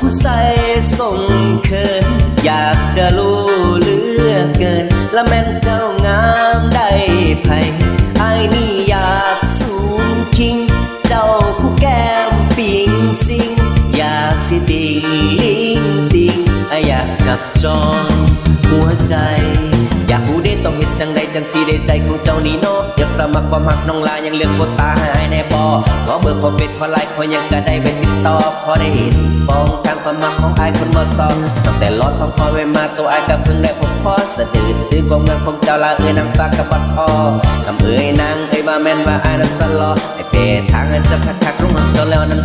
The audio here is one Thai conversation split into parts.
ผู้ใส่ส่งเขินอยากจะรู้เลือกเกิน ละแม่นเจ้างามได้ไผไอ้นี่อยากสูงคิง เจ้าผู้แก้มปิงสิง อยากสิติงลิงติงไอ้ายอยากจับจองหัวใจ อยากรู้ได้ต้องเห็นจังใดจังสีได้ใจของเจ้านี่เนาะอยากสมัครความหักน้องลายังเลือกโคตาให้แน่ ขอเบอร์ขอเฟซขอไลน์ขอยังก็ได้ไปติดต่อพอได้เห็นปองทางความมักของไอ้คนมอสตอตั้งแต่ลอดท้องคอไว้มาตัวไอ้ก็เพิ่งได้พบพอสะดืดตื้อความงามของเจ้าลาเอ้ยนางฟ้ากับบัดทอคำเอ้ยนางเอ้ยว่าแม่นว่าไอ้นั้นสลอไอ้เปทางให้เจ้าคักๆรู้หักเจ้าแล้วนั้น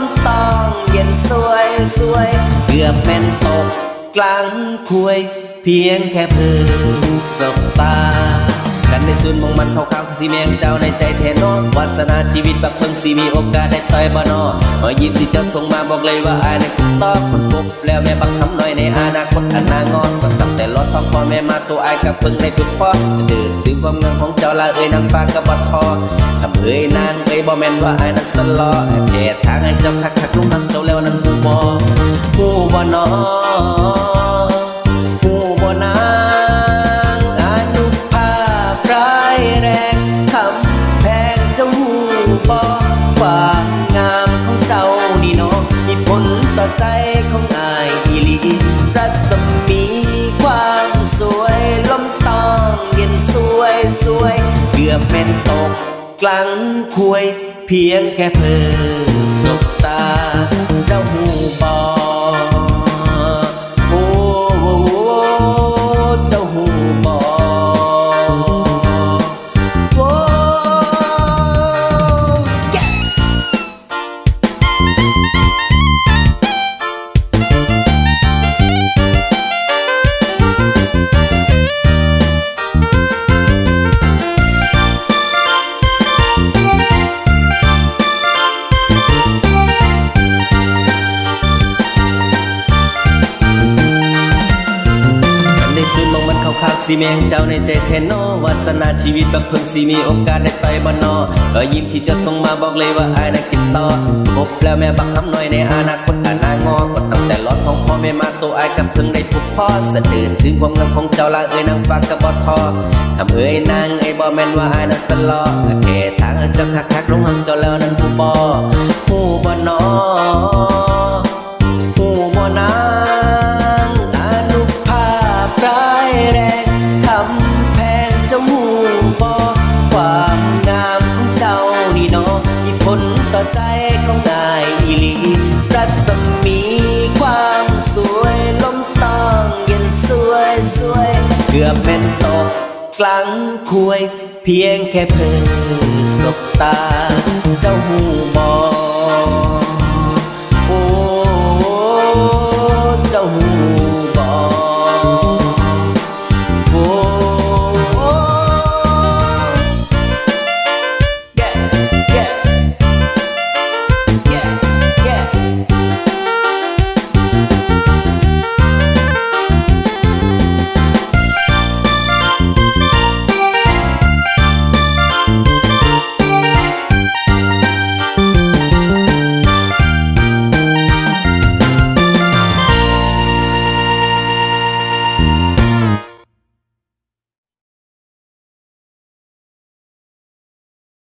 มตองเย็นสวยสวยเกือบแม่นตกกลางคุย เพียงแค่เพิ่งสบตา กันในส่วนมองมันขาวๆสีแมงเจ้าในใจแทนนอวาสนาชีวิตแบบเพิ่งสีมีโอกาสได้ต่อยบ่นอเมื่อยิ้มที่เจ้าส่งมาบอกเลยว่าอายในคุณตอคนพบแล้วแม่บักคำหน่อยในอนาคตอันนางอนก็ตั้งแต่รอดท้องพ่อแม่มาตัวอายกับเพิ่งได้พบพ่อเดินถึงความงามของเจ้าละเอ้ยนางฟ้ากับบัดทอคำเอ้ยนางเอ้ยบ่แม่นว่าอายนั้นสลอไอ้เพศทางให้เจ้าคักคักลุงหักเจ้าแล้วนั้นผู้บ่ผู้บ่นอผู้บ่นา ของอายอีลีรัศมีความสวยลมตองเย็นสวยสวยเกือบเป็นตกกลางคุยเพียงแค่เพิ่สบตา สีแมงเจ้าในใจแทนนอวาสนาชีวิตบักเพิ่งสีมีโอกาสได้ต่อยบนนอก็ยิ้มที่เจะส่งมาบอกเลยว่าอายน่ะคิดต่อพบแล้วแม่บักคำน้อยในอนาคตอานางอก็ตั้งแต่รอดของพ่อแม่มาตัวอายกับเพิ่งได้พบพ่อสะดืดถึงความงามของเจ้าละเอ้ยนางฟ้ากับบอทอคำเอ้ยนางเอ้ยบ่แม่นว่าอายนั้นสลอเพทางเจ้าคักๆลงหักเจ้าแล้วนั้นผู้บ่ผู้บ่นอ ต่อใจของนายอีลี รัศมีความสวยลมตองเย็นสวยสวย เกือบเป็นตกกลางคุย เพียงแค่เพิ่งสบตา เจ้าหูบอ